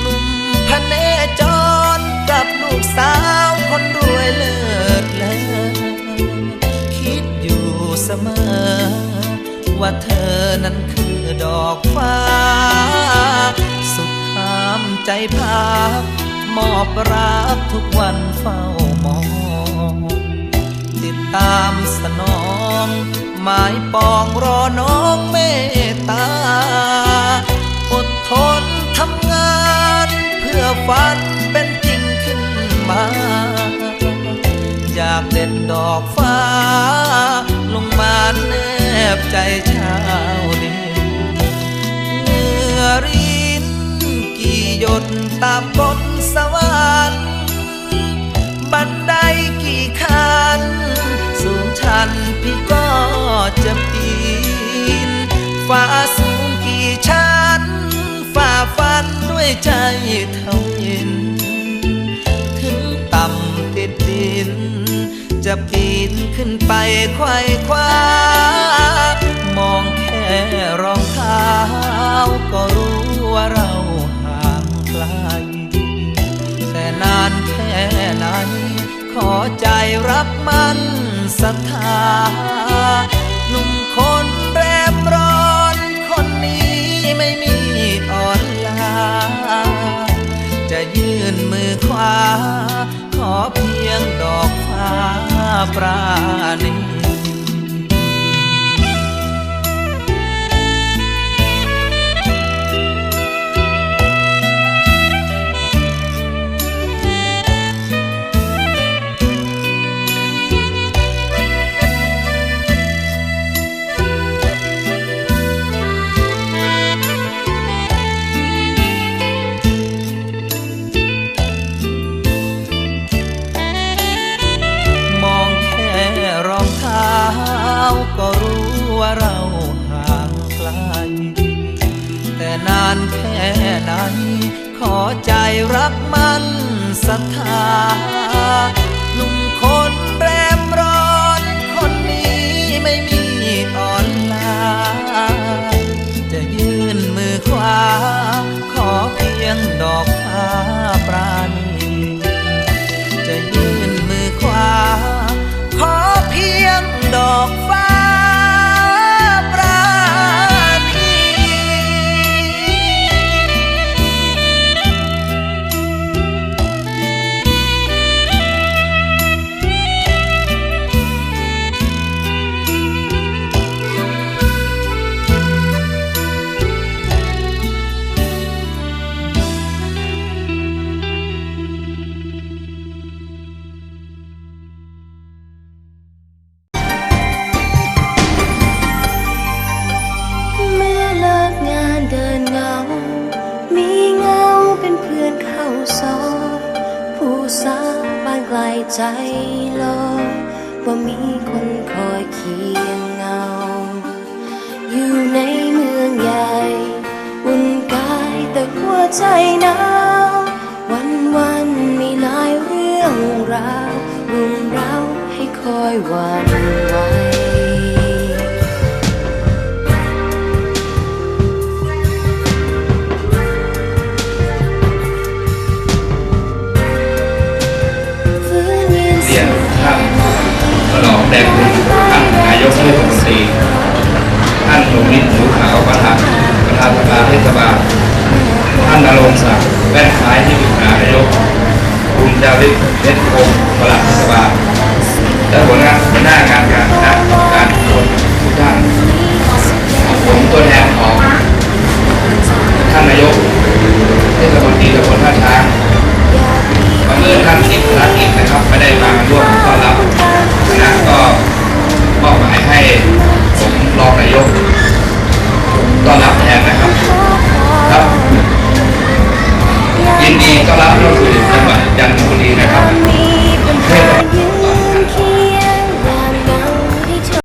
หนุ่มพเนจรกับลูกสาวคนรวยเลิศเลอคิดอยู่เสมอ ว่าเธอนั้นคือดอกฟ้า สุดห้ามใจพักมอบรักทุกวันเฝ้ามอง ติดตามสนองหมายปองรอน้องเมตตา ทำงานเพื่อฝันเป็นจริงขึ้นมาอยากเด่นดอกฟ้า ลงมาแนบใจชาวเด่นเหงื่อรินกี่หยดตามกฎสวรรค์บันไดกี่ขั้นสูงชันพี่ก็จะปีนฟ้าสู ฝ่าฟันด้วยใจเท่าย็นถึงต่ำติดดิน จะปีนขึ้นไปไขว้คว้ามองแค่รองเท้า ก็รู้ว่าเราห่างไกล แต่นานแค่ไหน ขอใจรักมันศรัทธา ខ្វាខោភៀងដកផ្កាប្រាานแค่ไหน ขอใจรักมันศรัทธา ไกลใจลอยว่ามีคนคอยเคียงเงา อยู่ในเมืองใหญ่อุ่นกายแต่หัวใจหนาว วันวันมีหลายเรื่องราวรุมเร้าให้คอยหวัน นายที่ปรึกษานายกคุณจาริกเพชรคงประหลัดเทศบาลและหัวหน้าหัวหน้างานการ